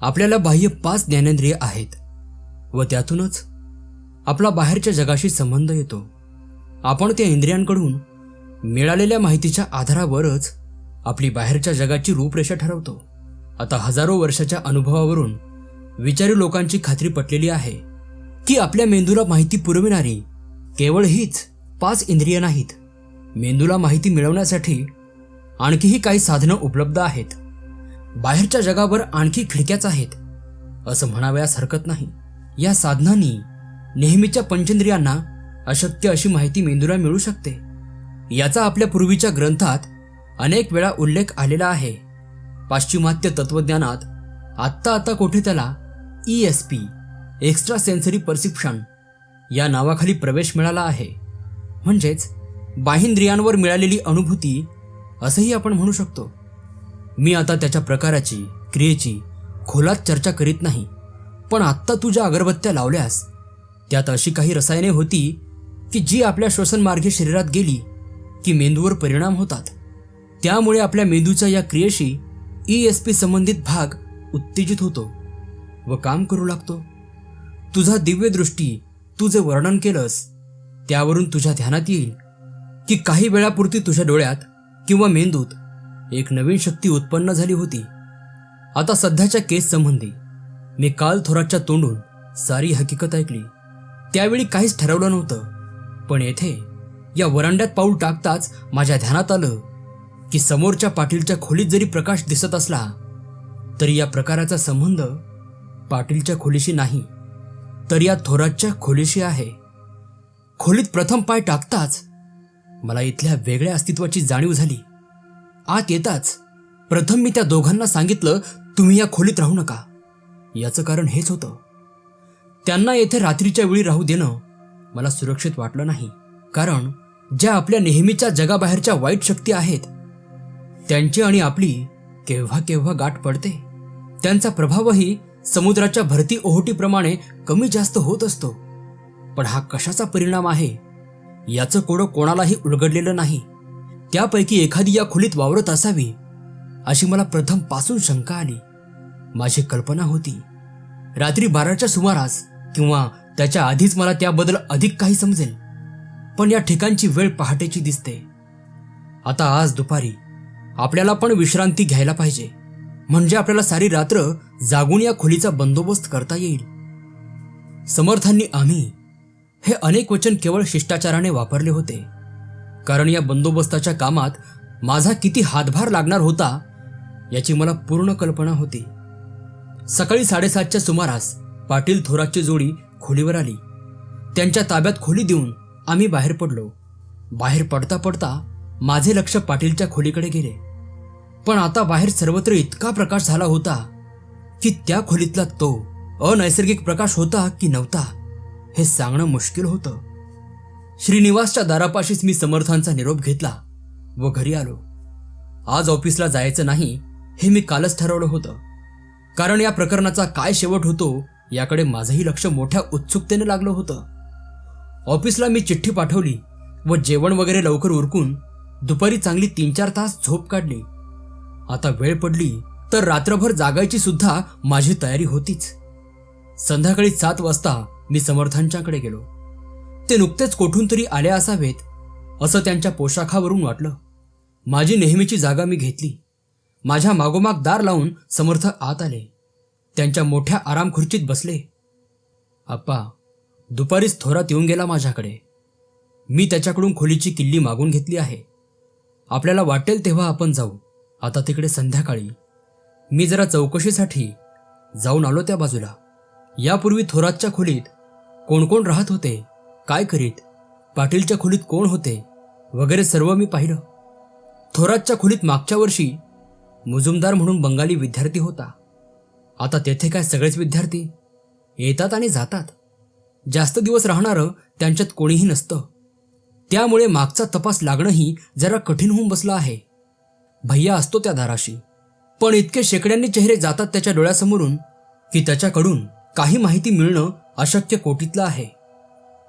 आपल्याला बाह्य पाच ज्ञानेंद्रिय आहेत व त्यातूनच आपला बाहेरच्या जगाशी संबंध येतो. आपण त्या इंद्रियांकडून मिळालेल्या माहितीच्या आधारावरच आपली बाहेरच्या जगाची रूपरेषा ठरवतो. आता हजारो वर्षाच्या अनुभवावरून विचारी लोकांची खात्री पटलेली आहे की आपल्या मेंदूला माहिती पुरविणारी केवळ हीच पाच इंद्रिय नाहीत. मेंदूला माहिती मिळवण्यासाठी आणखीही काही साधनं उपलब्ध आहेत. बाहेरच्या जगावर आणखी खिडक्याच आहेत. असं म्हणावयास हरकत नाही. या साधनांनी नेहमीच्या पंचेंद्रियांना अशक्य अशी माहिती मेंदूला मिळू शकते. याचा आपल्या पूर्वीच्या ग्रंथात अनेक वेळा उल्लेख आलेला आहे. पाश्चिमात्य तत्वज्ञानात आत्ता आता कोठे त्याला E S P extra sensory perception या नावाखाली प्रवेश मिळाला आहे. म्हणजेच बाहिंद्रियांवर मिळालेली अनुभूती असंही आपण म्हणू शकतो. मी आता त्याच्या प्रकाराची क्रियेची खोलात चर्चा करीत नाही. पण आत्ता तू ज्या अगरबत्त्या लावल्यास त्यात अशी काही रसायने होती की जी आपल्या श्वसनमार्गे शरीरात गेली की मेंदूवर परिणाम होतात. त्यामुळे आपल्या मेंदूच्या या क्रियेशी ई एस पी संबंधित भाग उत्तेजित होतो व काम करू लागतो. तुझा दिव्यदृष्टी तू जे वर्णन केलंस त्यावरून तुझ्या ध्यानात येईल की काही वेळापुरती तुझ्या डोळ्यात किंवा मेंदूत एक नवीन शक्ती उत्पन्न झाली होती. आता सध्याच्या केस संबंधी मी काल थोराच्या तोंडून सारी हकीकत ऐकली. त्यावेळी काहीच ठरवलं नव्हतं. पण येथे या वरांड्यात पाऊल टाकताच माझ्या ध्यानात आलं की समोरच्या पाटीलच्या खोलीत जरी प्रकाश दिसत असला तरी या प्रकाराचा संबंध पाटीलच्या खोलीशी नाही तर या थोराच्या खोलीशी आहे. खोलीत प्रथम पाय टाकताच मला इथल्या वेगळ्या अस्तित्वाची जाणीव झाली. आत येताच. प्रथम मी त्या दोघांना सांगितलं तुम्ही या खोलीत राहू नका. याचं कारण हेच होतं. त्यांना येथे रात्रीच्या वेळी राहू देणं मला सुरक्षित वाटलं नाही. कारण ज्या आपल्या नेहमीच्या जगाबाहेरच्या वाईट शक्ती आहेत त्यांची आणि आपली केव्हा केव्हा गाठ पडते. त्यांचा प्रभावही समुद्राच्या भरती ओहोटीप्रमाणे कमी जास्त होत असतो. पण हा कशाचा परिणाम आहे? याचं कोडं कोणालाही उलगडलेलं नाही. त्यापैकी एखादी या खोलीत वावरत असावी अशी मला प्रथमपासून शंका आली. माझी कल्पना होती रात्री बाराच्या सुमारास किंवा त्याच्या आधीच मला त्याबद्दल अधिक काही समजेल पण या ठिकाणची वेळ पहाटेची दिसते. आता आज दुपारी आपल्याला पण विश्रांती घ्यायला पाहिजे म्हणजे आपल्याला सारी रात्र जागून या खोलीचा बंदोबस्त करता येईल. समर्थांनी आम्ही हे अनेक वचन केवळ शिष्टाचाराने वापरले होते. कारण या बंदोबस्ताच्या कामात माझा किती हातभार लागणार होता याची मला पूर्ण कल्पना होती. सकाळी साडेसातच्या सुमारास पाटील थोराची जोडी खोलीवर आली. त्यांच्या ताब्यात खोली देऊन आम्ही बाहेर पडलो. बाहेर पडता पडता माझे लक्ष पाटीलच्या खोलीकडे गेले. पण आता बाहेर सर्वत्र इतका प्रकाश झाला होता की त्या खोलीतला तो अनैसर्गिक प्रकाश होता की नव्हता हे सांगणं मुश्किल होतं. श्रीनिवासच्या दारापाशीच मी समर्थांचा निरोप घेतला व घरी आलो. आज ऑफिसला जायचं नाही हे मी कालच ठरवलं होतं. कारण या प्रकरणाचा काय शेवट होतो याकडे माझंही लक्ष मोठ्या उत्सुकतेने लागलं होतं. ऑफिसला मी चिठ्ठी पाठवली व जेवण वगैरे लवकर उरकून दुपारी चांगली तीन चार तास झोप काढली. आता वेळ पडली तर रात्रभर जागायची सुद्धा माझी तयारी होतीच. संध्याकाळी सात वाजता मी समर्थांच्याकडे गेलो. ते नुकतेच कोठून तरी आले असावेत असं त्यांच्या पोशाखावरून वाटलं. माझी नेहमीची जागा मी घेतली. माझ्या मागोमाग दार लावून समर्थ आत आले. त्यांच्या मोठ्या आराम खुर्चीत बसले. आप्पा दुपारीच थोरात येऊन गेला माझ्याकडे. मी त्याच्याकडून खोलीची किल्ली मागून घेतली आहे. आपल्याला वाटेल तेव्हा आपण जाऊ. आता तिकडे संध्याकाळी. मी जरा चौकशीसाठी जाऊन आलो त्या बाजूला. यापूर्वी थोरातच्या खोलीत कोण कोण राहत होते काय करीत? पाटीलच्या खोलीत कोण होते? वगैरे सर्व मी पाहिलं. थोरातच्या खोलीत मागच्या वर्षी मुजुमदार म्हणून बंगाली विद्यार्थी होता. आता तेथे काय सगळेच विद्यार्थी? येतात आणि जातात. जास्त दिवस राहणारं त्यांच्यात कोणीही नसतं. त्यामुळे मागचा तपास लागणंही जरा कठीण होऊन बसलं आहे. भैया असतो त्या दाराशी. पण इतके शेकड्यांनी चेहरे जातात त्याच्या डोळ्यासमोरून की त्याच्याकडून काही माहिती मिळणं अशक्य कोटीतलं आहे.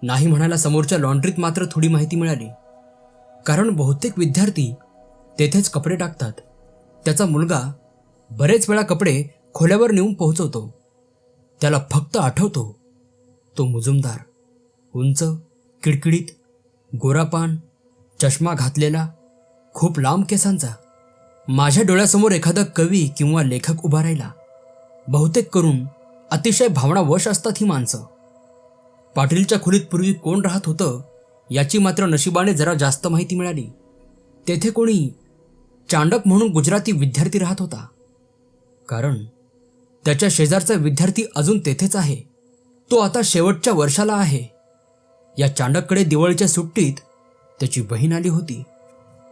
नाही म्हणायला समोरच्या लॉन्ड्रीत मात्र थोडी माहिती मिळाली. कारण बहुतेक विद्यार्थी तेथेच कपडे टाकतात. त्याचा मुलगा बरेच वेळा कपडे खोल्यावर नेऊन पोहोचवतो. त्याला फक्त आठवतो तो मुजुमदार उंच किडकिडीत गोरापान चष्मा घातलेला खूप लांब केसांचा. माझ्या डोळ्यासमोर एखादा कवी किंवा लेखक उभा राहिला. बहुतेक करून अतिशय भावनावश असतात ही माणसं. पाटीलच्या खोलीत पूर्वी कोण राहत होतं याची मात्र नशिबाने जरा जास्त माहिती मिळाली. तेथे कोणी चांडक म्हणून गुजराती विद्यार्थी राहत होता. कारण त्याच्या शेजारचा विद्यार्थी अजून तेथेच आहे. तो आता शेवटच्या वर्षाला आहे. या चांडककडे दिवाळीच्या सुट्टीत त्याची बहीण आली होती.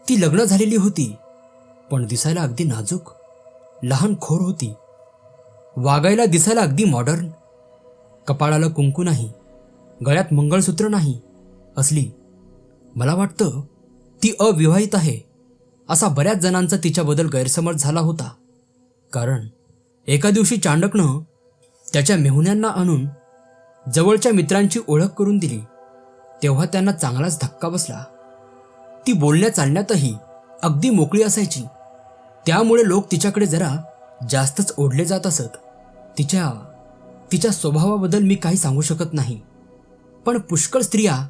ती लग्न झालेली होती पण दिसायला अगदी नाजूक लहान खोर होती. वागायला दिसायला अगदी मॉडर्न कपाळाला कुंकू नाही. गळ्यात मंगळसूत्र नाही असली. मला वाटतं ती अविवाहित आहे असा बऱ्याच जणांचा तिच्याबद्दल गैरसमज झाला होता. कारण एका दिवशी चांडकनं त्याच्या मेहुण्यांना आणून जवळच्या मित्रांची ओळख करून दिली. तेव्हा त्यांना चांगलाच धक्का बसला. ती बोलण्या चालण्यातही अगदी मोकळी असायची. त्यामुळे लोक तिच्याकडे जरा जास्तच ओढले जात असत. तिच्या तिच्या स्वभावाबद्दल मी काही सांगू शकत नाही. पण पुष्कळ स्त्रिया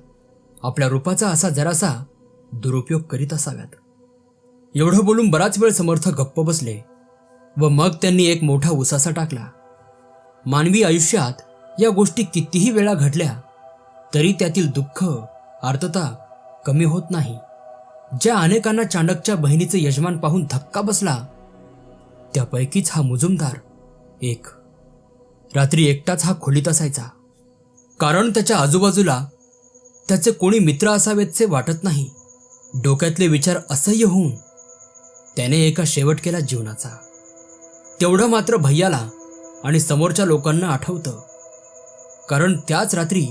आपल्या रूपाचा असा जरासा दुरुपयोग करीत असाव्यात. एवढं बोलून बराच वेळ समर्थ गप्प बसले व मग त्यांनी एक मोठा उसासा टाकला. मानवी आयुष्यात या गोष्टी कितीही वेळा घडल्या तरी त्यातील दुःख आर्तता कमी होत नाही. ज्या अनेकांना चांडकच्या बहिणीचे यजमान पाहून धक्का बसला त्यापैकीच हा मुजुमदार एक. रात्री एकटाच हा खोलीत असायचा. कारण त्याच्या आजूबाजूला त्याचे कोणी मित्र असावेतसे वाटत नाही. डोक्यातले विचार असह्य होऊन त्याने एका शेवट केला जीवनाचा. तेवढं मात्र भैयाला आणि समोरच्या लोकांना आठवतं. कारण त्याच रात्री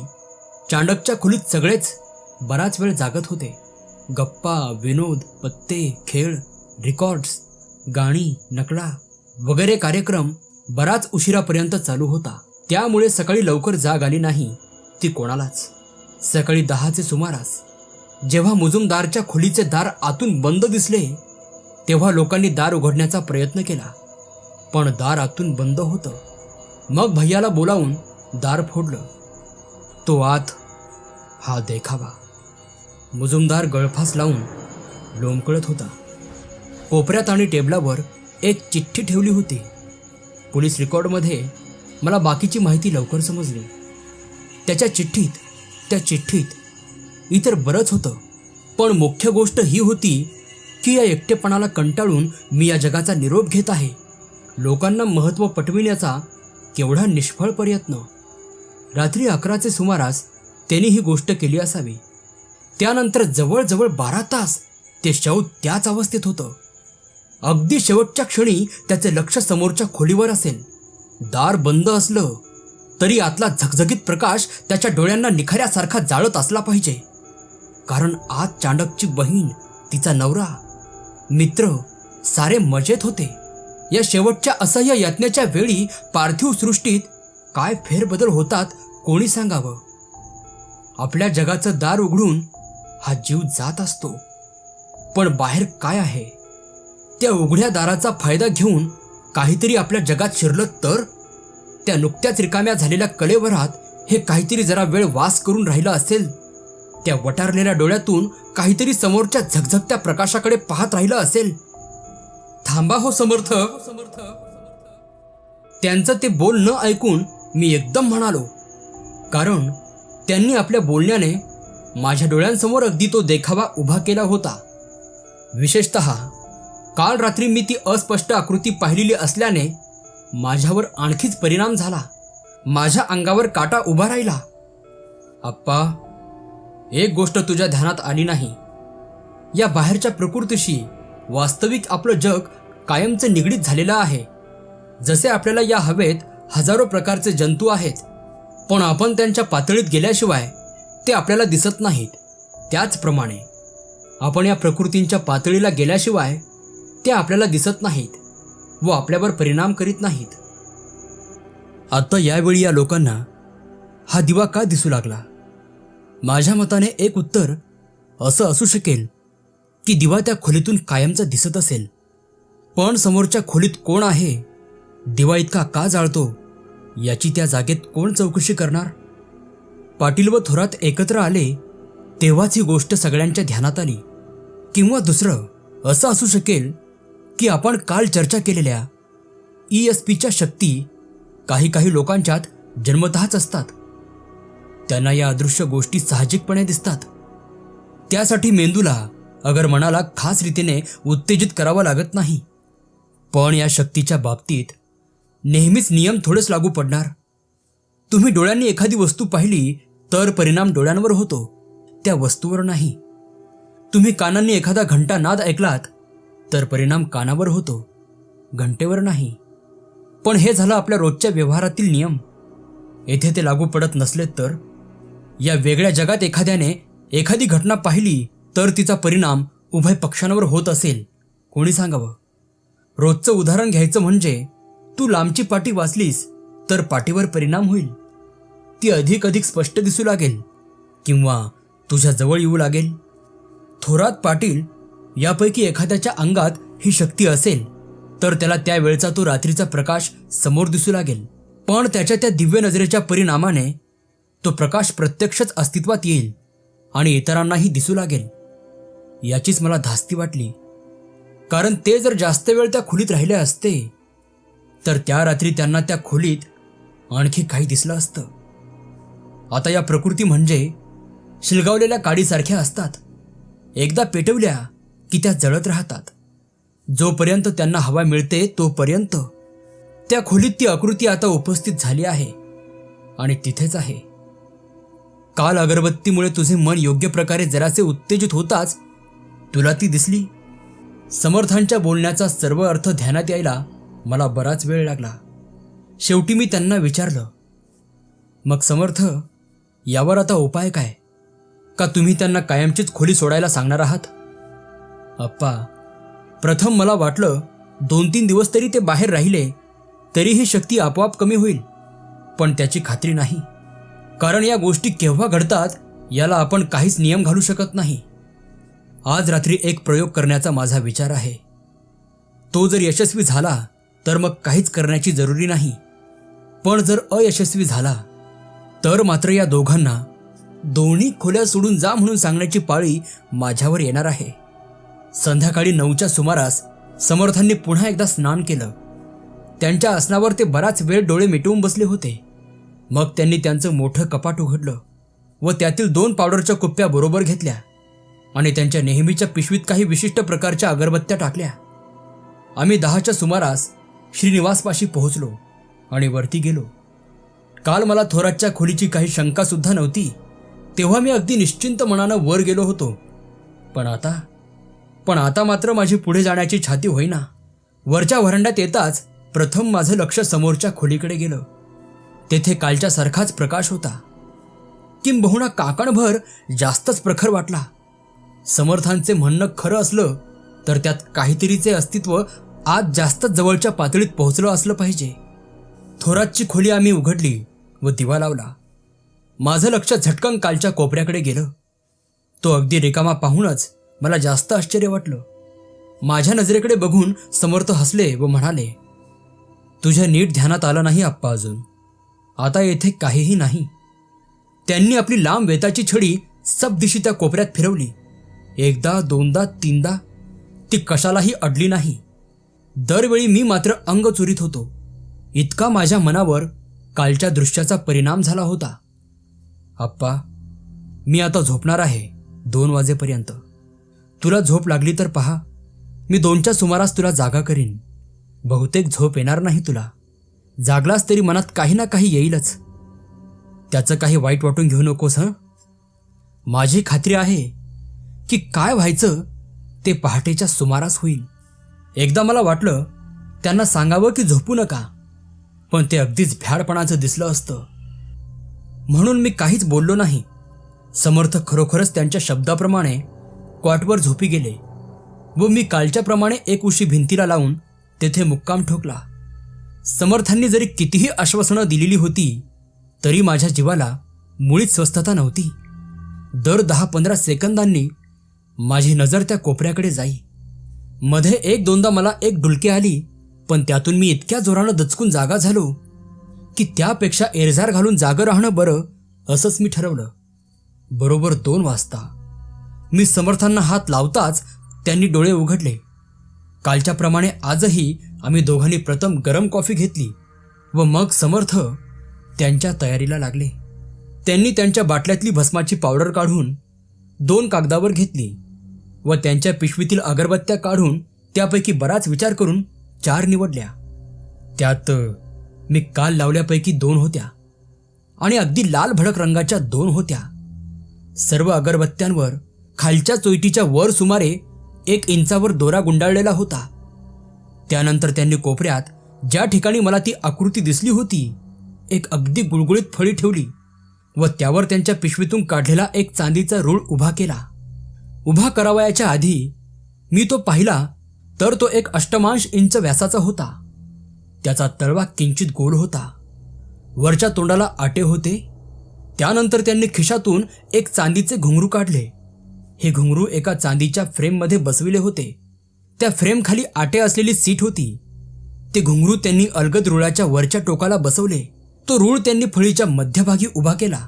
चांडकच्या खोलीत सगळेच बराच वेळ जागत होते. गप्पा विनोद पत्ते खेळ रेकॉर्ड्स गाणी नकळा वगैरे कार्यक्रम बराच उशिरापर्यंत चालू होता. त्यामुळे सकाळी लवकर जाग आली नाही ती कोणालाच. सकाळी दहाचे सुमारास जेव्हा मुजुमदारच्या खोलीचे दार आतून बंद दिसले तेव्हा लोकांनी दार उघडण्याचा प्रयत्न केला. पण दार आतून बंद होतं. मग भैयाला बोलावून दार फोडलं. तो आत हा देखावा. मुजुमदार गळफास लावून लोंबकळत होता. कोपऱ्यात आणि टेबलावर एक चिठ्ठी ठेवली होती. पोलीस रेकॉर्डमध्ये मला बाकीची माहिती लवकर समजली. त्याच्या चिठ्ठीत त्या चिठ्ठीत इतर बरंच होतं. पण मुख्य गोष्ट ही होती की या एकटेपणाला कंटाळून मी या जगाचा निरोप घेत आहे. लोकांना महत्त्व पटविण्याचा केवढा निष्फळ प्रयत्न. रात्री अकराचे सुमारास त्यांनी ही गोष्ट केली असावी. त्यानंतर जवळजवळ बारा तास ते शव त्याच अवस्थेत होतं. अगदी शेवटच्या क्षणी त्याचे लक्ष समोरच्या खोलीवर असेल. दार बंद असलं तरी आतला झगझगीत प्रकाश त्याच्या डोळ्यांना निखाऱ्यासारखा जाळत असला पाहिजे. कारण आज चांडकची बहीण तिचा नवरा मित्र सारे मजेत होते. या शेवटच्या असह्य यातनेच्या वेळी पार्थिव सृष्टीत काय फेरबदल होतात कोणी सांगावं? आपल्या जगाचं दार उघडून हा जीव जात असतो. पण बाहेर काय आहे? त्या उघड्या दाराचा फायदा घेऊन काहीतरी आपल्या जगात शिरलं तर? त्या नुकत्याच रिकाम्या झालेल्या कलेवरात हे काहीतरी जरा वेळ वास करून राहिलं असेल. त्या वटारलेल्या डोळ्यातून काहीतरी समोरच्या झगझगत्या प्रकाशाकडे पाहत राहिलं असेल. थांबा हो समर्थ समर्थ त्यांचं ते बोल न ऐकून मी एकदम म्हणालो कारण त्यांनी आपल्या बोलण्याने माझ्या डोळ्यांसमोर अगदी तो देखावा उभा केला होता. विशेषत काल रात्री मी ती अस्पष्ट आकृती पाहिलेली असल्याने माझ्यावर आणखीच परिणाम झाला. माझ्या अंगावर काटा उभा राहिला. आप्पा एक गोष्ट तुझ्या ध्यानात आली नाही. या बाहेरच्या प्रकृतीशी वास्तविक आपलं जग कायमचं निगडीत झालेलं आहे. जसे आपल्याला या हवेत हजारो प्रकारचे जंतू आहेत पण आपण त्यांच्या पातळीत गेल्याशिवाय ते आपल्याला दिसत नाहीत. त्याचप्रमाणे आपण या प्रकृतींच्या पातळीला गेल्याशिवाय ते आपल्याला दिसत नाहीत व आपल्यावर परिणाम करीत नाहीत. आता यावेळी या लोकांना हा दिवा का दिसू लागला? माझ्या मताने एक उत्तर असं असू शकेल की दिवा त्या खोलीतून कायमचा दिसत असेल. पण समोरच्या खोलीत कोण आहे? दिवा इतका का जाळतो? याची त्या जागेत कोण चौकशी करणार? पाटील व थोरात एकत्र आले तेव्हाच ही गोष्ट सगळ्यांच्या ध्यानात आली. किंवा दुसरं असं असू शकेल की आपण काल चर्चा केलेल्या ई एस पीच्या शक्ती काही काही लोकांच्यात जन्मतःच असतात. त्यांना या अदृश्य गोष्टी साहजिकपणे दिसतात. त्यासाठी मेंदूला अगर मनाला खास रीतीने उत्तेजित करावं लागत नाही. पण या शक्तीच्या बाबतीत नेहमीच नियम थोडेच लागू पडणार. तुम्ही डोळ्यांनी एखादी वस्तू पाहिली तर परिणाम डोळ्यांवर होतो. त्या वस्तूवर नाही. तुम्ही कानांनी एखादा घंटा नाद ऐकलात तर परिणाम कानावर होतो घंटेवर नाही. पण हे झालं आपल्या रोजच्या व्यवहारातील नियम. येथे ते लागू पडत नसले तर या वेगळ्या जगात एखाद्याने एखादी घटना पाहिली तर तिचा परिणाम उभय पक्षांवर होत असेल. कोणी सांगावं? रोजचं उदाहरण घ्यायचं म्हणजे तू लांबची पाटी वाचलीस तर पाटीवर परिणाम होईल. ती अधिक अधिक स्पष्ट दिसू लागेल किंवा तुझ्या जवळ येऊ लागेल. थोरात पाटील यापैकी एखाद्याच्या अंगात ही शक्ती असेल तर त्याला त्या वेळचा तो रात्रीचा प्रकाश समोर दिसू लागेल. पण त्याच्या त्या दिव्य नजरेच्या परिणामाने तो प्रकाश प्रत्यक्षच अस्तित्वात येईल आणि इतरांनाही दिसू लागेल. याचीच मला धास्ती वाटली. कारण ते जर जास्त वेळ त्या खोलीत राहिले असते तर त्या रात्री त्यांना त्या खोलीत आणखी काही दिसलं असतं. आता या प्रकृती म्हणजे शिलगावलेल्या काडीसारख्या असतात. एकदा पेटवल्या की त्या जळत राहतात. जोपर्यंत त्यांना हवा मिळते तोपर्यंत त्या खोलीत ती आकृती आता उपस्थित झाली आहे आणि तिथेच आहे. काल अगरबत्तीमुळे तुझे मन योग्य प्रकारे जरासे उत्तेजित होताच तुला ती दिसली. समर्थांच्या बोलण्याचा सर्व अर्थ ध्यानात यायला मला बराच वेळ लागला. शेवटी मी त्यांना विचारलं मग समर्थ यावर आता उपाय काय? का तुम्ही त्यांना कायमचीच खोली सोडायला सांगणार आहात? अप्पा प्रथम मला वाटलं दोन तीन दिवस तरी ते बाहेर राहिले तरी ही शक्ती आपोआप कमी होईल. पण त्याची खात्री नाही. कारण या गोष्टी केव्हा घडतात याला आपण काहीच नियम घालू शकत नाही. आज रात्री एक प्रयोग करण्याचा माझा विचार आहे. तो जर यशस्वी झाला तर मग काहीच करण्याची जरुरी नाही. पण जर अयशस्वी झाला तर मात्र या दोघांना दोन्ही खोल्या सोडून जा म्हणून सांगण्याची पाळी माझ्यावर येणार आहे. संध्याकाळी नऊच्या सुमारास समर्थांनी पुन्हा एकदा स्नान केलं. त्यांच्या आसनावर ते बराच वेळ डोळे मिटवून बसले होते. मग त्यांनी त्यांचं मोठं कपाट उघडलं व त्यातील दोन पावडरच्या कुप्प्या बरोबर घेतल्या आणि त्यांच्या नेहमीच्या पिशवीत काही विशिष्ट प्रकारच्या अगरबत्त्या टाकल्या. आम्ही दहाच्या सुमारास श्रीनिवासपाशी पोहोचलो आणि वरती गेलो. काल मला थोरातच्या खोलीची काही शंका सुद्धा नव्हती तेव्हा मी अगदी निश्चिंत मनानं वर गेलो होतो. पण आता पण आता मात्र माझी पुढे जाण्याची छाती होईना. वरच्या व्हरांड्यात येताच प्रथम माझं लक्ष समोरच्या खोलीकडे गेलं. तेथे कालच्या सारखाच प्रकाश होता. किंबहुना काकणभर जास्तच प्रखर वाटला. समर्थांचे म्हणणं खरं असलं तर त्यात काहीतरीचे अस्तित्व आज जास्तच जवळच्या पातळीत पोहोचलं असलं पाहिजे. थोरातची खोली आम्ही उघडली व दिवा लावला. माझं लक्ष झटकन कालच्या कोपऱ्याकडे गेलं. तो अगदी रिकामा पाहूनच मला जास्त आश्चर्य वाटलं. माझ्या नजरेकडे बघून समर्थ हसले व म्हणाले तुझ्या नीट ध्यानात आलं नाही आप्पा अजून. आता येथे काहीही नाही. त्यांनी आपली लांब वेताची छडी सब दिशी त्या कोपऱ्यात फिरवली. एकदा दोनदा तीनदा ती कशालाही अडली नाही. दरवेळी मी मात्र अंग चुरीत होतो. इतका माझ्या मनावर कालच्या दृश्याचा परिणाम झाला होता. आप्पा मी आता झोपणार आहे दोन वाजेपर्यंत. तुला झोप लागली तर पहा. मी दोनच्या सुमारास तुला जागा करीन. बहुतेक झोप येणार नाही तुला. जागलास तरी मनात काही ना काही येईलच. त्याचं काही वाईट वाटून घेऊ नकोस हं? माझी खात्री आहे की काय व्हायचं ते पहाटेच्या सुमारास होईल. एकदा मला वाटलं त्यांना सांगावं की झोपू नका पण ते अगदीच भ्याडपणाचं दिसलं असतं. म्हणून मी काहीच बोललो नाही. समर्थ खरोखरच त्यांच्या शब्दाप्रमाणे क्वाटवर झोपी गेले व मी कालच्याप्रमाणे एक उशी भिंतीला लावून तेथे मुक्काम ठोकला. समर्थांनी जरी कितीही आश्वासनं दिलेली होती तरी माझ्या जीवाला मुळीच स्वस्थता नव्हती. दर दहा पंधरा सेकंदांनी माझी नजर त्या कोपऱ्याकडे जाई. मध्ये एक दोनदा मला एक डुलकी आली पण त्यातून मी इतक्या जोरानं दचकून जागा झालो की त्यापेक्षा एरझार घालून जागं राहणं बरं असंच मी ठरवलं. बरोबर दोन वाजता. मी समर्थांना हात लावताच त्यांनी डोळे उघडले. कालच्याप्रमाणे आजही आम्ही दोघांनी प्रथम गरम कॉफी घेतली व मग समर्थ त्यांच्या तयारीला लागले. त्यांनी त्यांच्या बाटल्यातली भस्माची पावडर काढून दोन कागदावर घेतली व त्यांच्या पिशवीतील अगरबत्त्या काढून त्यापैकी बराच विचार करून चार निवडल्या. त्यात मी काल लावल्यापैकी दोन होत्या आणि अगदी लाल भडक रंगाच्या दोन होत्या. सर्व अगरबत्त्यांवर खालच्या चोईटीच्या वर सुमारे एक इंचावर दोरा गुंडाळलेला होता. त्यानंतर त्यांनी कोपऱ्यात ज्या ठिकाणी मला ती आकृती दिसली होती एक अगदी गुळगुळीत फळी ठेवली व त्यावर त्यांच्या पिशवीतून काढलेला एक चांदीचा रूळ उभा केला. उभा करावयाच्या आधी मी तो पाहिला तर तो एक अष्टमांश इंच व्यासाचा होता. त्याचा तळवा किंचित गोल होता. वरच्या तोंडाला आटे होते. त्यानंतर त्यांनी खिशातून एक चांदीचे घुंगरू काढले. हे घुंगरू एका चांदीच्या फ्रेममध्ये बसविले होते. त्या फ्रेमखाली आटे असलेली सीट होती. ते घुंगरू त्यांनी अलगद रुळाच्या वरच्या टोकाला बसवले. तो रूळ त्यांनी फळीच्या मध्यभागी उभा केला.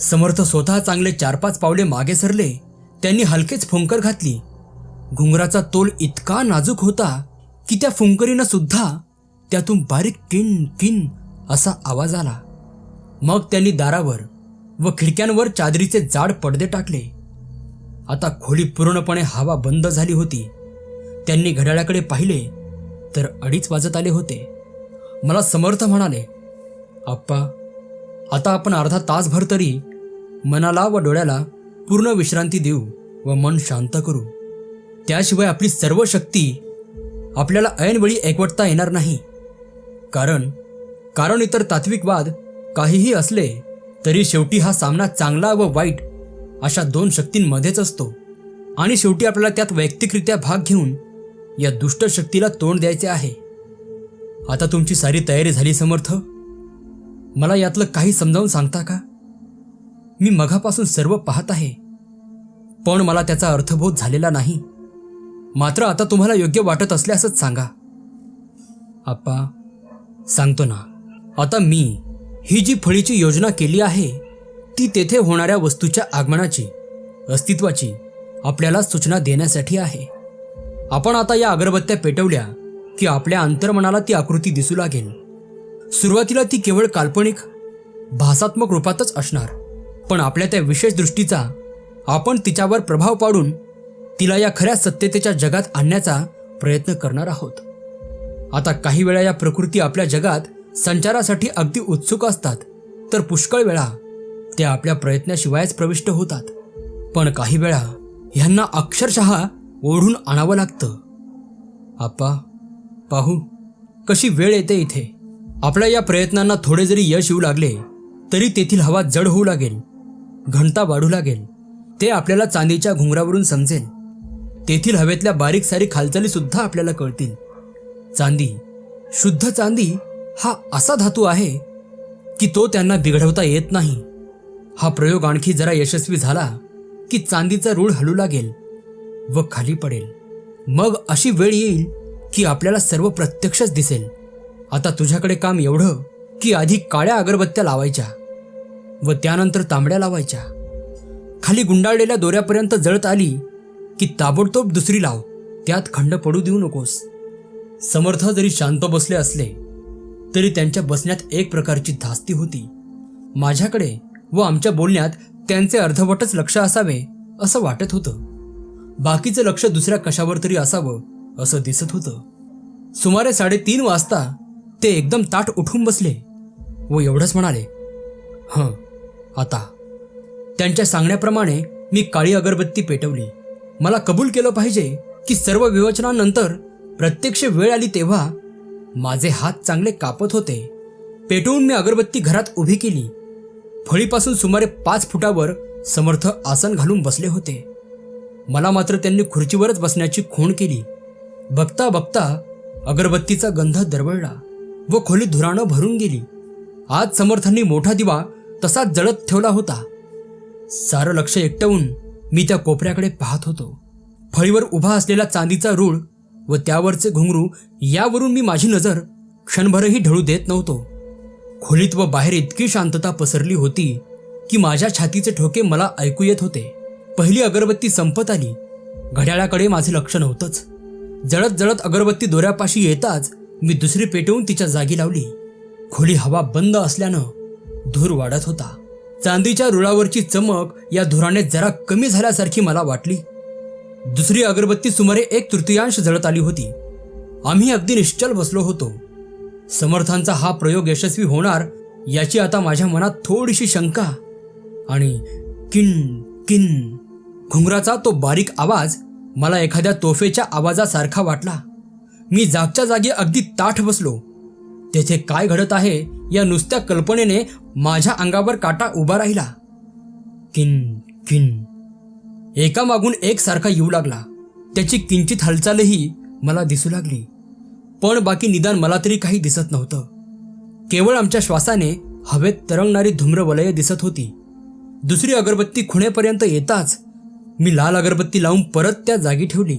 समर्थ स्वतः चांगले चार पाच पावले मागे सरले. त्यांनी हलकेच फुंकर घातली. घुंगराचा तोल इतका नाजूक होता की त्या फुंकरीनं सुद्धा त्यातून बारीक किन किन असा आवाज आला. मग त्यांनी दारावर व खिडक्यांवर चादरीचे जाड पडदे टाकले. आता खोली पूर्णपणे हवा बंद झाली होती. त्यांनी घड्याळाकडे पाहिले तर अडीच वाजत आले होते. मला समर्थ म्हणाले आप्पा आता आपण अर्धा तासभर तरी मनाला व डोळ्याला पूर्ण विश्रांती देऊ व मन शांत करू. त्याशिवाय आपली सर्व शक्ती आपल्याला ऐनवेळी एकवटता येणार नाही. कारण कारण इतर तात्विकवाद काहीही असले तरी शेवटी हा सामना चांगला व वाईट अशा दोन शक्तींमध्येच असतो. आणि शेवटी आपल्याला त्यात वैयक्तिकरित्या भाग घेऊन या दुष्ट शक्तीला तोंड द्यायचे आहे. आता तुमची सारी तयारी झाली समर्थ. मला यातलं काही समजावून सांगता का? मी मघापासून सर्व पाहत आहे. पण मला त्याचा अर्थबोध झालेला नाही. मात्र आता तुम्हाला योग्य वाटत असल्यासच सांगा. आप्पा सांगतो ना. आता मी ही जी फळीची योजना केली आहे ती तेथे होणाऱ्या वस्तूच्या आगमनाची अस्तित्वाची आपल्याला सूचना देण्यासाठी आहे. आपण आता या अगरबत्त्या पेटवल्या की आपल्या अंतर्मनाला ती आकृती दिसू लागेल. सुरुवातीला ती केवळ काल्पनिक भासात्मक रूपातच असणार पण आपल्या त्या विशेष दृष्टीचा आपण तिच्यावर प्रभाव पाडून तिला या खऱ्या सत्यतेच्या जगात आणण्याचा प्रयत्न करणार आहोत. आता काही वेळा या प्रकृती आपल्या जगात संचारासाठी अगदी उत्सुक असतात तर पुष्कळ वेळा ते आपल्या प्रयत्नाशिवायच प्रविष्ट होतात. पण काही वेळा ह्यांना अक्षरशः ओढून आणावं लागतं. आप्पा पाहू कशी वेळ येते इथे. आपल्या या प्रयत्नांना थोडे जरी यश येऊ लागले तरी तेथील हवा जड होऊ लागेल घनता वाढू लागेल. ते आपल्याला चांदीच्या घुंगरावरून समजेल. तेथील हवेतल्या बारीक सारीक हालचालीसुद्धा आपल्याला कळतील. चांदी शुद्ध चांदी हा असा धातू आहे की तो त्यांना बिघडवता येत नाही. हा प्रयोग आणखी जरा यशस्वी झाला की चांदीचा रूळ हलू लागेल व खाली पडेल. मग अशी वेळ येईल की आपल्याला सर्व प्रत्यक्षच दिसेल. आता तुझ्याकडे काम एवढं की आधी काळ्या अगरबत्त्या लावायच्या व त्यानंतर तांबड्या लावायच्या. खाली गुंडाळलेल्या दोऱ्यापर्यंत जळत आली की ताबडतोब दुसरी लाव. त्यात खंड पडू देऊ नकोस. समर्थ जरी शांत बसले असले तरी त्यांच्या बसण्यात एक प्रकारची धास्ती होती. माझ्याकडे व आमच्या बोलण्यात त्यांचे अर्धवटच लक्ष असावे असं वाटत होतं. बाकीचं लक्ष दुसऱ्या कशावर तरी असावं असं दिसत होतं. सुमारे साडेतीन वाजता ते एकदम ताट उठून बसले व एवढंच म्हणाले हं आता. त्यांच्या सांगण्याप्रमाणे मी काळी अगरबत्ती पेटवली. मला कबूल केलं पाहिजे की सर्व विवचनानंतर प्रत्यक्ष वेळ आली तेव्हा माझे हात चांगले कापत होते. पेटवून मी अगरबत्ती घरात उभी केली. फळीपासून सुमारे पाच फुटावर समर्थ आसन घालून बसले होते. मला मात्र त्यांनी खुर्चीवरच बसण्याची खूण केली. बघता बघता अगरबत्तीचा गंध दरवळला व खोली धुरानं भरून गेली. आज समर्थांनी मोठा दिवा तसाच जळत ठेवला होता. सारं लक्ष एकटवून मी त्या कोपऱ्याकडे पाहत होतो. फळीवर उभा असलेला चांदीचा रूळ व त्यावरचे घुंगरू यावरून मी माझी नजर क्षणभरही ढळू देत नव्हतो. खोलीत व बाहेर इतकी शांतता पसरली होती की माझ्या छातीचे ठोके मला ऐकू येत होते. पहिली अगरबत्ती संपत आली. घड्याळाकडे माझे लक्ष नव्हतंच. जळत जळत अगरबत्ती दोऱ्यापाशी येताच मी दुसरी पेटवून तिच्या जागी लावली. खोली हवा बंद असल्यानं धूर वाढत होता. चांदीच्या रुळावरची चमक या धुराने जरा कमी झाल्यासारखी मला वाटली. दुसरी अगरबत्ती सुमारे एक तृतीयांश जळत आली होती. आम्ही अगदी निश्चल बसलो होतो. समर्थांचा हा प्रयोग यशस्वी होणार याची आता माझ्या मनात थोडीशी शंका. आणि किन किन घुंगराचा तो बारीक आवाज मला एखाद्या तोफेच्या आवाजासारखा वाटला. मी जागच्या जागी अगदी ताठ बसलो. तेथे काय घडत आहे या नुसत्या कल्पनेने माझ्या अंगावर काटा उभा राहिला. किन किन. एका मागून एक सारखा येऊ लागला. त्याची किंचित हालचालही मला दिसू लागली. पण बाकी निदान मला तरी काही दिसत नव्हतं. केवळ आमच्या श्वासाने हवेत तरंगणारी धूम्रवलय दिसत होती. दुसरी अगरबत्ती खुणेपर्यंत येताच मी लाल अगरबत्ती लावून परत त्या जागी ठेवली.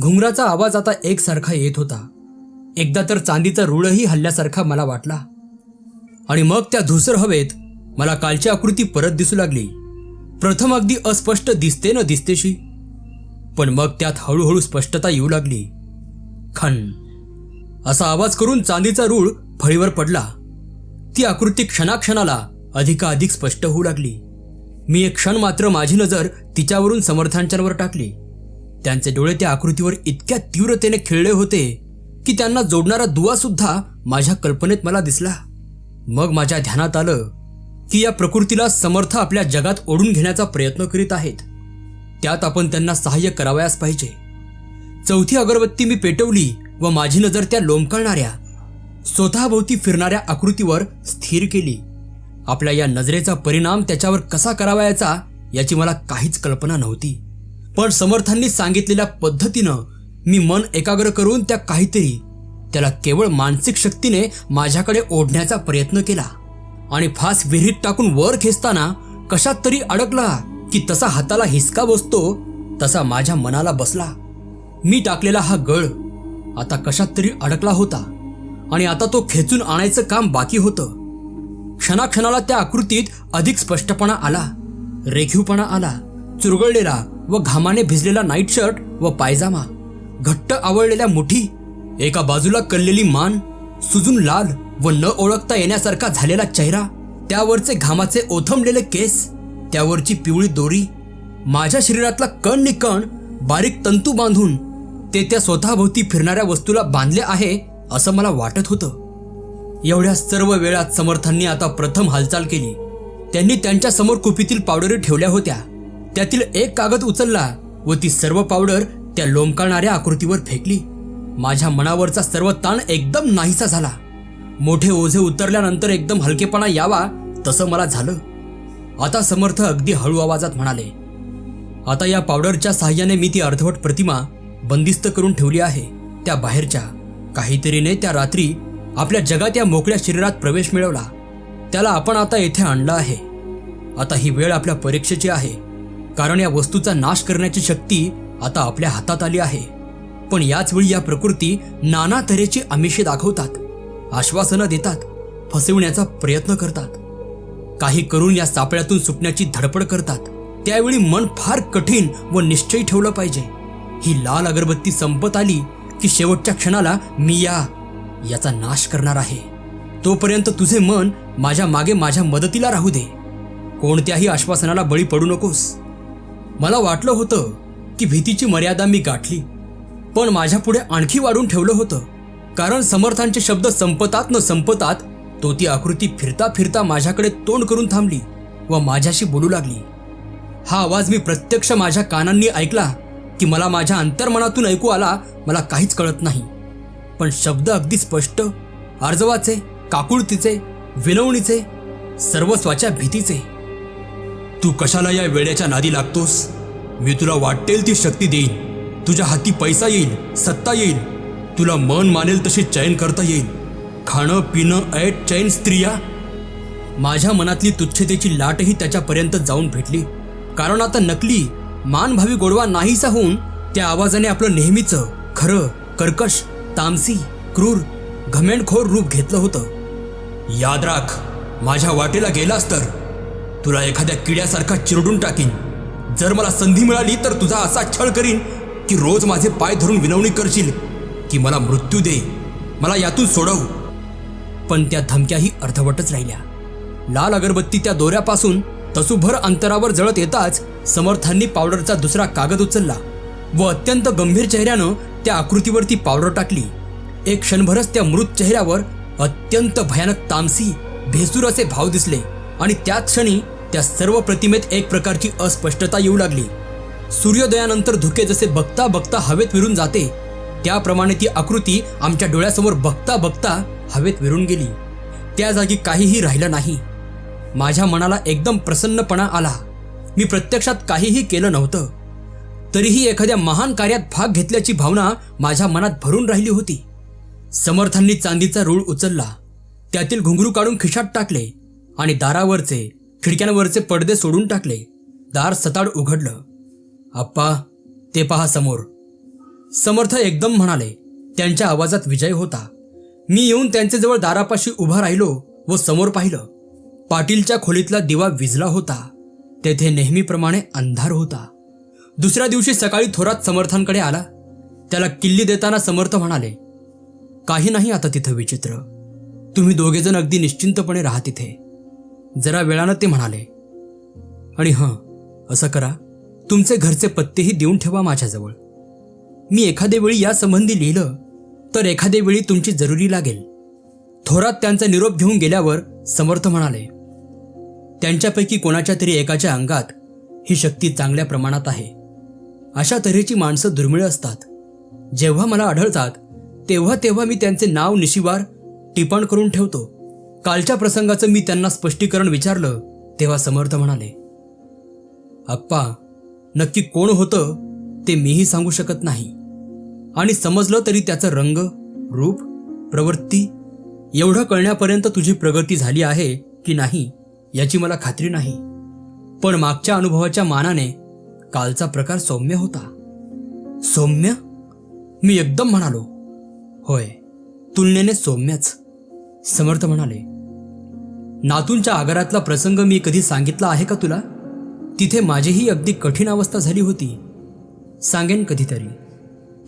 घुंगराचा आवाज आता एकसारखा येत होता. एकदा तर चांदीचा रुळही हल्ल्यासारखा मला वाटला. आणि मग त्या धुसर हवेत मला कालची आकृती परत दिसू लागली. प्रथम अगदी अस्पष्ट दिसते न दिसतेशी. पण मग त्यात हळूहळू स्पष्टता येऊ लागली. खन. असा आवाज करून चांदीचा रूळ फळीवर पडला. ती आकृती क्षणाक्षणाला अधिकाधिक स्पष्ट होऊ लागली. मी एक क्षण मात्र माझी नजर तिच्यावरून समर्थांच्यावर टाकली. त्यांचे डोळे त्या आकृतीवर इतक्या तीव्रतेने खेळले होते की त्यांना जोडणारा दुवा सुद्धा माझ्या कल्पनेत मला दिसला. मग माझ्या ध्यानात आलं की या प्रकृतीला समर्थ आपल्या जगात ओढून घेण्याचा प्रयत्न करीत आहेत. त्यात आपण त्यांना सहाय्य करावयास पाहिजे. चौथी अगरबत्ती मी पेटवली व माझी नजर त्या लोंबकळणाऱ्या स्वतःभोवती फिरणाऱ्या आकृतीवर स्थिर केली. आपल्या या नजरेचा परिणाम त्याच्यावर कसा करावायचा याची मला काहीच कल्पना नव्हती. पण समर्थांनी सांगितलेल्या पद्धतीनं मी मन एकाग्र करून त्या काहीतरी त्याला केवळ मानसिक शक्तीने माझ्याकडे ओढण्याचा प्रयत्न केला आणि फास विहिरीत टाकून वर खेचताना कशात तरी अडकला की तसा हाताला हिसका बसतो तसा माझ्या मनाला बसला. मी टाकलेला हा गळ आता कशात तरी अडकला होता आणि आता तो खेचून आणायचं काम बाकी होतं. क्षणाक्षणाला त्या आकृतीत अधिक स्पष्टपणा आला रेखीवपणा आला चुरगळलेला व घामाने भिजलेला नाईट शर्ट व पायजामा घट्ट आवळलेल्या मुठी एका बाजूला कललेली मान सुजून लाल व न ओळखता येण्यासारखा झालेला चेहरा त्यावरचे घामाचे ओथंबलेले केस त्यावरची पिवळी दोरी माझ्या शरीरातला कण निकण बारीक तंतू बांधून ते त्या स्वतःभोवती फिरणाऱ्या वस्तूला बांधले आहे असं मला वाटत होतं. एवढ्या सर्व वेळात समर्थांनी आता प्रथम हालचाल केली. त्यांनी त्यांच्यासमोर कुपीतील पावडरी ठेवल्या होत्या. त्यातील एक कागद उचलला व ती सर्व पावडर त्या लोंबकाळणाऱ्या आकृतीवर फेकली. माझ्या मनावरचा सर्व ताण एकदम नाहीसा झाला. मोठे ओझे उतरल्यानंतर एकदम हलकेपणा यावा तसं मला झालं. आता समर्थ अगदी हळू आवाजात म्हणाले आता या पावडरच्या सहाय्याने मी ती अर्धवट प्रतिमा बंदिस्त करून ठेवली आहे. त्या बाहेरच्या काहीतरीने त्या रात्री आपल्या जगात या मोकळ्या शरीरात प्रवेश मिळवला. त्याला आपण आता येथे आणलं आहे. आता ही वेळ आपल्या परीक्षेची आहे. कारण या वस्तूचा नाश करण्याची शक्ती आता आपल्या हातात आली आहे. पण याच वेळी या प्रकृती नाना तऱ्हेची आमिषे दाखवतात. आश्वासनं देतात. फसविण्याचा प्रयत्न करतात. काही करून या सापळ्यातून सुटण्याची धडपड करतात. त्यावेळी मन फार कठीण व निश्चयी ठेवलं पाहिजे. ही लाल अगरबत्ती संपत आली की शेवटच्या क्षणाला मी या याचा नाश करणार आहे. तोपर्यंत तुझे मन माझ्या मागे माझ्या मदतीला राहू दे. कोणत्याही आश्वासनाला बळी पडू नकोस. मला वाटलं होतं की भीतीची मर्यादा मी गाठली पण माझ्या पुढे आणखी वाढून ठेवलं होतं. कारण समर्थांचे शब्द संपतात न संपतात तो ती आकृती फिरता फिरता माझ्याकडे तोंड करून थांबली व माझ्याशी बोलू लागली. हा आवाज मी प्रत्यक्ष माझ्या कानांनी ऐकला. की मला माझ्या अंतर्मनातून ऐकू आला मला काहीच कळत नाही. पण शब्द अगदी स्पष्ट अर्जवाचे काकुळतीचे विनवणीचे सर्वस्वाच्या भीतीचे. तू कशाला या वेड्याच्या नादी लागतोस? मी तुला वाटेल ती शक्ती देईन. तुझ्या हाती पैसा येईल सत्ता येईल. तुला मन मानेल तशी चयन करता येईल. खाणं पिणं ऐट चैन स्त्रिया. माझ्या मनातली तुच्छतेची लाटही त्याच्यापर्यंत जाऊन भेटली. कारण आता नकली मानभावी गोडवा नाहीसा होऊन त्या आवाजाने आपलं नेहमीचं खरं कर्कश तामसी क्रूर घमेंडखोर रूप घेतलं होतं. याद राख माझ्या वाटेला गेलास तर. तुला एखाद्या किड्यासारखा चिरडून टाकीन. जर मला संधी मिळाली तर तुझा असा छळ करीन की रोज माझे पाय धरून विनवणी करशील की मला मृत्यू दे. मला यातून सोडव. पण त्या धमक्याही अर्धवटच राहिल्या. लाल अगरबत्ती त्या दोऱ्यापासून तसूभर अंतरावर जळत येताच समर्थांनी पावडरचा दुसरा कागद उचलला व अत्यंत गंभीर चेहऱ्यानं त्या आकृतीवरती पावडर टाकली. एक क्षणभरच त्या मृत चेहऱ्यावर अत्यंत भयानक तामसी भेसूर असे भाव दिसले आणि त्याच क्षणी त्या सर्व प्रतिमेत एक प्रकारची अस्पष्टता येऊ लागली. सूर्योदयानंतर धुके जसे बघता बघता हवेत विरून जाते त्याप्रमाणे ती आकृती आमच्या डोळ्यासमोर बघता बघता हवेत विरून गेली. त्या जागी काहीही राहिलं नाही. माझ्या मनाला एकदम प्रसन्नपणा आला. मी प्रत्यक्षात काहीही केलं नव्हतं. तरीही एखाद्या महान कार्यात भाग घेतल्याची भावना माझ्या मनात भरून राहिली होती. समर्थांनी चांदीचा रूळ उचलला. त्यातील घुंगरू काढून खिशात टाकले आणि दारावरचे खिडक्यांवरचे पडदे सोडून टाकले. दार सताड उघडलं. आप्पा ते पहा समोर. समर्थ एकदम म्हणाले. त्यांच्या आवाजात विजय होता. मी येऊन त्यांचे जवळ दारापाशी उभा राहिलो व समोर पाहिलं. पाटीलच्या खोलीतला दिवा विजला होता. तेथे नेहमीप्रमाणे अंधार होता. दुसऱ्या दिवशी सकाळी थोरात समर्थांकडे आला. त्याला किल्ली देताना समर्थ म्हणाले काही नाही आता तिथं विचित्र. तुम्ही दोघेजण अगदी निश्चिंतपणे राहा तिथे. जरा वेळानं ते म्हणाले आणि हां असं करा. तुमचे घरचे पत्तेही देऊन ठेवा माझ्याजवळ. मी एखाद्या वेळी यासंबंधी लिहिलं तर एखाद्या वेळी तुमची जरुरी लागेल. थोरात त्यांचा निरोप घेऊन गेल्यावर समर्थ म्हणाले त्यांच्यापैकी कोणाच्या तरी एकाच्या अंगात ही शक्ती चांगल्या प्रमाणात आहे. अशा तऱ्हेची माणसं दुर्मिळ असतात. जेव्हा मला आढळतात तेव्हा तेव्हा मी त्यांचे नाव निशिवार टिपण करून ठेवतो. कालच्या प्रसंगाचं मी त्यांना स्पष्टीकरण विचारलं तेव्हा समर्थ म्हणाले अप्पा नक्की कोण होतं ते मीही सांगू शकत नाही. आणि समजलं तरी त्याचं रंग रूप प्रवृत्ती एवढं कळण्यापर्यंत तुझी प्रगती झाली आहे की नाही याची मला खात्री नाही. पण मागच्या अनुभवाच्या मानाने कालचा प्रकार सौम्य होता. सौम्य? मी एकदम म्हणालो. होय तुलनेने सौम्यच समर्थ म्हणाले. नातूंच्या आगारातला प्रसंग मी कधी सांगितला आहे का तुला? तिथे माझीही अगदी कठीण अवस्था झाली होती. सांगेन कधीतरी.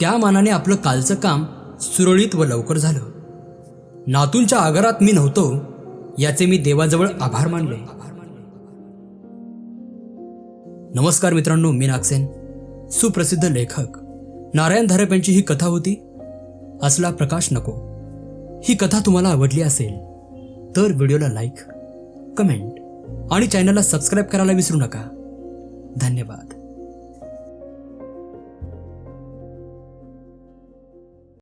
त्या मानाने आपलं कालचं काम सुरळीत व लवकर झालं. नातूंच्या आगारात मी नव्हतो याचे मी देवाजवळ आभार मानले. नमस्कार मित्रांनो मी नागसेन सुप्रसिद्ध लेखक. नारायण धारप यांची ही कथा होती असला प्रकाश नको. ही कथा तुम्हाला आवडली असेल तर व्हिडिओला लाईक कमेंट आणि चॅनलला सबस्क्राईब करायला विसरू नका. धन्यवाद.